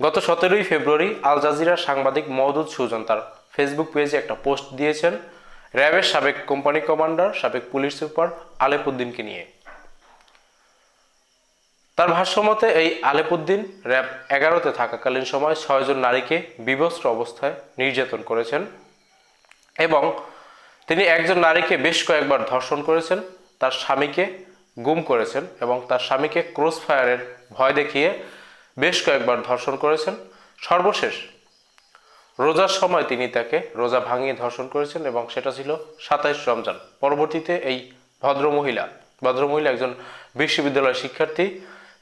গত সতেরোই ফেব্রুয়ারি আল জাজিরার সাংবাদিক মওদুদ সুজন তার ফেসবুক পেজে একটা পোস্ট দিয়েছেন, র্যাবের সাবেক কোম্পানি কমান্ডার, সাবেক পুলিশ সুপার আলেপুদ্দিনকে নিয়ে। তার ভাষ্যমতে, এই আলেপুদ্দিন র্যাব এগারোতে থাকাকালীন সময় ছয়জন নারীকে বিবস্ত্র অবস্থায় নির্যাতন করেছেন এবং তিনি একজন নারীকে বেশ কয়েকবার ধর্ষণ করেছেন, তার স্বামীকে গুম করেছেন এবং তার স্বামীকে ক্রস ফায়ারের ভয় দেখিয়ে বেশ কয়েকবার ধর্ষণ করেছেন। সর্বশেষ রোজার সময় তিনি তাকে রোজা ভাঙিয়ে ধর্ষণ করেছেন এবং সেটা ছিল সাতাইশ রমজান। পরবর্তীতে এই ভদ্রমহিলা ভদ্রমহিলা একজন বিশ্ববিদ্যালয়ের শিক্ষার্থী,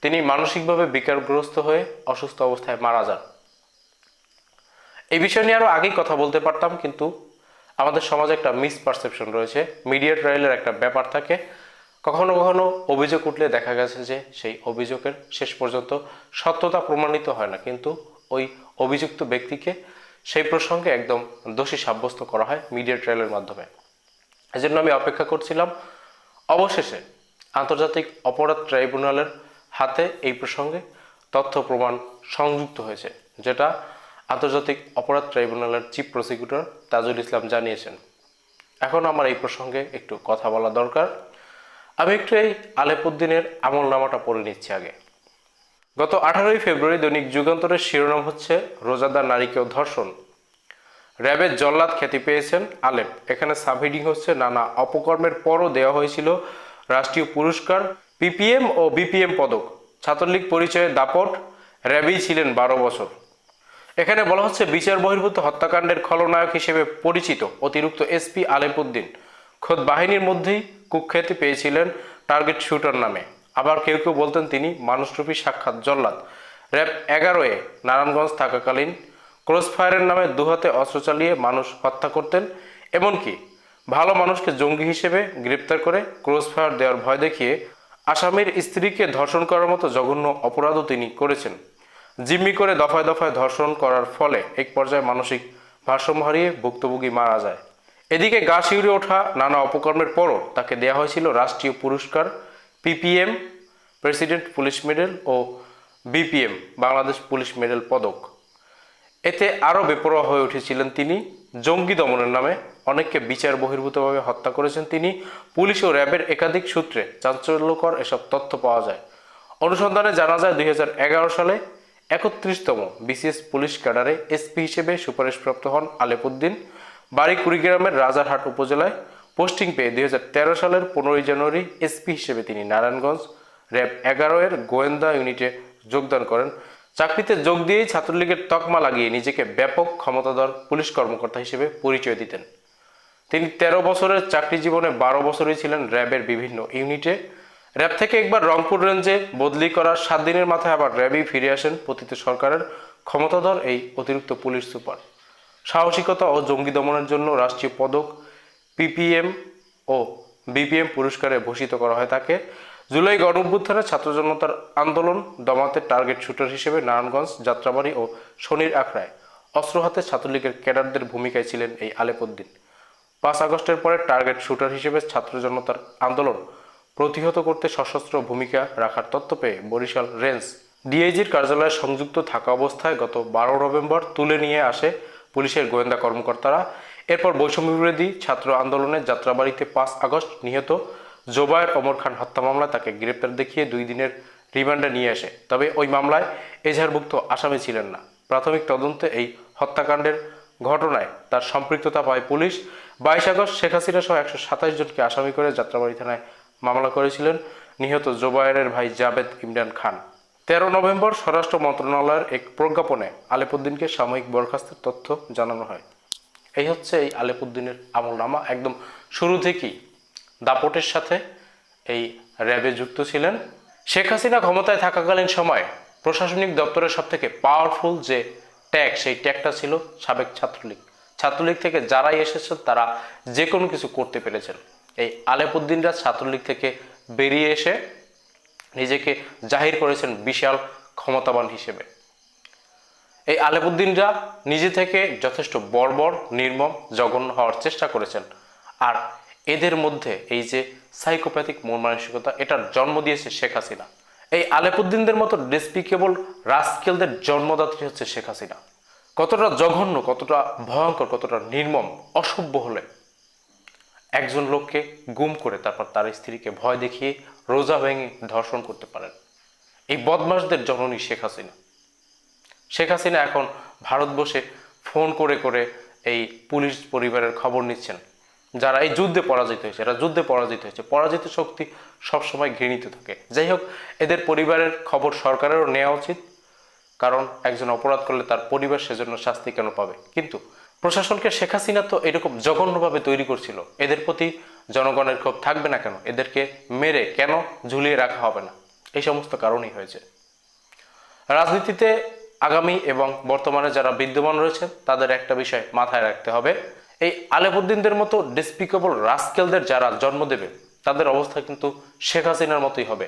তিনি মানসিকভাবে বিকারগ্রস্ত হয়ে অসুস্থ অবস্থায় মারা যান। এই বিষয় নিয়ে আরও আগেই কথা বলতে পারতাম, কিন্তু আমাদের সমাজে একটা মিসপারসেপশন রয়েছে। মিডিয়া ট্রায়ালের একটা ব্যাপার থাকে। কখনো কখনো অভিযোগ উঠলে দেখা গেছে যে সেই অভিযোগের শেষ পর্যন্ত সত্যতা প্রমাণিত হয় না। কিন্তু ওই অভিযুক্ত ব্যক্তিকে সেই প্রসঙ্গে একদম দোষী সাব্যস্ত করা হয় মিডিয়া ট্রায়ালের মাধ্যমে। এজন্য আমি অপেক্ষা করছিলাম, অবশেষে আন্তর্জাতিক অপরাধ ট্রাইব্যুনালের হাতে এই প্রসঙ্গে তথ্য প্রমাণ সংযুক্ত হয়েছে, যেটা আন্তর্জাতিক অপরাধ ট্রাইব্যুনালের চিফ প্রসিকিউটর তাজুল ইসলাম জানিয়েছেন। এখন আমার এই প্রসঙ্গে একটু কথা বলা দরকার। আমি একটু এই আলেপুদ্দিনের আমল নামাটা পড়ে নিচ্ছি আগে। গত আঠারোই ফেব্রুয়ারি দৈনিক যুগান্তরের শিরোনাম হচ্ছে রোজাদার নারীকেও ধর্ষণ। র্যাবের জল্লাদ খ্যাতি পেয়েছেন আলেপ। এখানে সাবহেডিং হচ্ছে নানা অপকর্মের পরও দেওয়া হয়েছিল রাষ্ট্রীয় পুরস্কার, পিপিএম ও বিপিএম পদক। ছাত্রলীগ পরিচয়ে দাপট, র্যাবেই ছিলেন বারো বছর। এখানে বলা হচ্ছে বিচার বহির্ভূত হত্যাকাণ্ডের খলনায়ক হিসেবে পরিচিত অতিরিক্ত এসপি আলেপুদ্দিন। খোদ বাহিনীর মধ্যেই কুখ্যাতি পেয়েছিলেন টার্গেট শুটার নামে। আবার কেউ কেউ বলতেন তিনি মানুষরূপী সাক্ষাৎ জল্লাদ। র্যাব এগারোয়ে নারায়ণগঞ্জ থাকাকালীন ক্রসফায়ারের নামে দুহাতে অস্ত্র চালিয়ে মানুষ হত্যা করতেন, এমনকি ভালো মানুষকে জঙ্গি হিসেবে গ্রেপ্তার করে ক্রসফায়ার দেওয়ার ভয় দেখিয়ে আসামির স্ত্রীকে ধর্ষণ করার মতো জঘন্য অপরাধও তিনি করেছেন। জিম্মি করে দফায় দফায় ধর্ষণ করার ফলে এক পর্যায়ে মানসিক ভারসাম্য হারিয়ে ভুক্তভোগী মারা যায়। এদিকে গা শিউরে ওঠা নানা অপকর্মের পরও তাকে দেওয়া হয়েছিল রাষ্ট্রীয় পুরস্কার, পিপিএম, প্রেসিডেন্ট পুলিশ মেডেল ও বিপিএম, বাংলাদেশ পুলিশ মেডেল পদক। এতে আরও বেপরোয়া হয়ে উঠেছিলেন তিনি। জঙ্গি দমনের নামে অনেককে বিচার বহির্ভূতভাবে হত্যা করেছেন তিনি। পুলিশ ও র্যাবের একাধিক সূত্রে চাঞ্চল্যকর এসব তথ্য পাওয়া যায়। অনুসন্ধানে জানা যায়, দুই হাজার এগারো সালে একত্রিশতম বিসিএস পুলিশ ক্যাডারে এসপি হিসেবে সুপারিশপ্রাপ্ত হন আলেপুদ্দিন। বাড়ি কুড়িগ্রামের রাজারহাট উপজেলায় পোস্টিং পেয়ে দুই হাজার তেরো সালের পনেরোই জানুয়ারি এসপি হিসেবে তিনি নারায়ণগঞ্জ র্যাব এগারো এর গোয়েন্দা ইউনিটে যোগদান করেন। চাকরিতে যোগ দিয়েই ছাত্রলীগের তকমা লাগিয়ে নিজেকে ব্যাপক ক্ষমতাধর পুলিশ কর্মকর্তা হিসেবে পরিচয় দিতেন। তিনি তেরো বছরের চাকরি জীবনে বারো বছরই ছিলেন র্যাবের বিভিন্ন ইউনিটে। র্যাব থেকে একবার রংপুর রেঞ্জে বদলি করার সাত দিনের মাথায় আবার র্যাবেই ফিরে আসেন পতিত সরকারের ক্ষমতাধর এই অতিরিক্ত পুলিশ সুপার। সাহসিকতা ও জঙ্গি দমনের জন্য রাষ্ট্রীয় পদক পিপিএম ও বিপিএম পুরস্কারে ভূষিত করা হয় তাকে। জুলাই গণ অভ্যুত্থানে ছাত্র জনতার আন্দোলন দমাতে টার্গেট শুটার হিসেবে নারায়ণগঞ্জ, যাত্রাবাড়ি ও শনির আখড়ায় অস্ত্র হাতে ছাত্রলীগের ক্যাডারদের ভূমিকায় ছিলেন এই আলেপুদ্দিন। পাঁচ আগস্টের পরে টার্গেট শুটার হিসেবে ছাত্র জনতার আন্দোলন প্রতিহত করতে সশস্ত্র ভূমিকা রাখার তথ্য পেয়ে বরিশাল রেঞ্জ। ডিআইজির কার্যালয়ে সংযুক্ত থাকা অবস্থায় গত বারো নভেম্বর তুলে নিয়ে আসে পুলিশের গোয়েন্দা কর্মকর্তারা। এরপর বৈষম্য বিরোধী ছাত্র আন্দোলনের যাত্রাবাড়িতে পাঁচ আগস্ট নিহত জোবায়ের ওমর খান হত্যা মামলায় তাকে গ্রেপ্তার দেখিয়ে দুই দিনের রিমান্ডে নিয়ে আসে। তবে ওই মামলায় এজাহারভুক্ত আসামি ছিলেন না। প্রাথমিক তদন্তে এই হত্যাকাণ্ডের ঘটনায় তার সম্পৃক্ততা পায় পুলিশ। বাইশ আগস্ট শেখ হাসিনা সহ একশো সাতাশ জনকে আসামি করে যাত্রাবাড়ি থানায় মামলা করেছিলেন নিহত জোবায়ের ভাই জাবেদ ইমরান খান। তেরো নভেম্বর স্বরাষ্ট্র মন্ত্রণালয়ের এক প্রজ্ঞাপনে আলেপুদ্দিনকে সাময়িক বরখাস্তের তথ্য জানানো হয়। এই হচ্ছে এই আলেপুদ্দিনের আমলনামা। একদম শুরু থেকেই দাপটের সাথে এই র্যাবে যুক্ত ছিলেন। শেখ হাসিনা ক্ষমতায় থাকাকালীন সময় প্রশাসনিক দপ্তরের সব থেকে পাওয়ারফুল যে ট্যাগ সেই ট্যাগটা ছিল সাবেক ছাত্রলীগ। ছাত্রলীগ থেকে যারাই এসেছেন, তারা যে কোনো কিছু করতে পেরেছেন। এই আলেপুদ্দিনরা ছাত্রলীগ থেকে বেরিয়ে এসে নিজেকে জাহির করেছেন বিশাল ক্ষমতাবান হিসেবে। এই আলেপুদ্দিনরা নিজে থেকে যথেষ্ট বর্বর, নির্মম, জঘন্য হওয়ার চেষ্টা করেছেন। আর এদের মধ্যে এই যে সাইকোপ্যাথিক মন মানসিকতা এটার জন্ম দিয়েছে শেখ হাসিনা। এই আলেপুদ্দিনদের মতো ডেসপিকেবল রাস্কেলদের জন্মদাত্রী হচ্ছে শেখ হাসিনা। কতটা জঘন্য, কতটা ভয়ঙ্কর, কতটা নির্মম, অসভ্য হলে একজন লোককে গুম করে তারপর তার স্ত্রীকে ভয় দেখিয়ে রোজা ভেঙে ধর্ষণ করতে পারেন। এই বদমাসদের জননী শেখ হাসিনা। শেখ হাসিনা এখন ভারত বসে ফোন করে করে এই পুলিশ পরিবারের খবর নিচ্ছেন। যারা এই যুদ্ধে পরাজিত হয়েছে, এরা যুদ্ধে পরাজিত হয়েছে। পরাজিত শক্তি সবসময় ঘৃণিত থাকে। যাই হোক, এদের পরিবারের খবর সরকারেরও নেওয়া উচিত। কারণ একজন অপরাধ করলে তার পরিবার সেজন্য শাস্তি কেন পাবে? কিন্তু প্রশাসনকে শেখ হাসিনা তো এরকম জঘন্যভাবে তৈরি করছিল। এদের প্রতি জনগণের ক্ষোভ থাকবে না কেন? এদেরকে মেরে কেন ঝুলিয়ে রাখা হবে না? এই সমস্ত কারণই হয়েছে। রাজনীতিতে আগামী এবং বর্তমানে যারা বিদ্যমান রয়েছেন, তাদের একটা বিষয় মাথায় রাখতে হবে। এই আলেপুদ্দিনদের মতো ডিসপিকেবল রাস্কেলদের যারা জন্ম দেবে, তাদের অবস্থা কিন্তু শেখ হাসিনার মতোই হবে।